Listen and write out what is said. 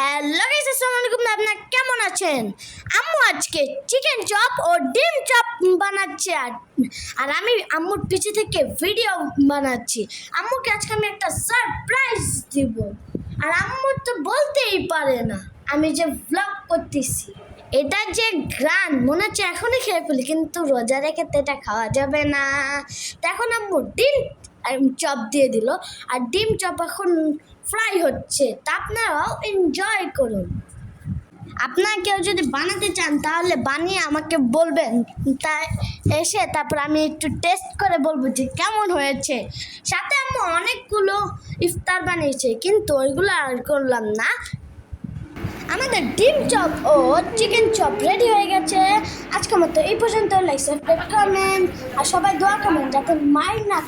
Hello guys আসসালামু আলাইকুম। আপনারা কেমন আছেন? আম্মু আজকে চিকেন চপ ও ডিম চপ বানাচ্ছে। আর আমি আম্মুর পিছে থেকে ভিডিও বানাচ্ছি। আম্মুকে আজকে আমি একটা সারপ্রাইজ দিব। আর আম্মু তো বলতেই পারে না, আমি যে ভ্লগ করতেছি। এটা যে গ্রান মনে হচ্ছে এখনই খেয়ে ফেলি, কিন্তু রোজা রেখে তো এটা খাওয়া যাবে না। তো এখন আম্মু ডিম চপ দিয়ে দিল। আর ডিম চপ এখন ফ্রাই হচ্ছে। তা আপনারাও এনজয় করুন। আপনারা কেউ যদি বানাতে চান, তাহলে বানিয়ে আমাকে বলবেন। তা এসে তারপর আমি একটু টেস্ট করে বলব যে কেমন হয়েছে। সাথে আমি অনেকগুলো ইফতার বানিয়েছে, কিন্তু ওইগুলো আর করলাম না। আমাদের ডিম চপ ও চিকেন চপ রেডি হয়ে গেছে। আজকের মতো এই পর্যন্ত। লাইক সাবস্ক্রাইব কমেন্ট আর সবাই দোয়া করবেন যাতে মাইন্ড না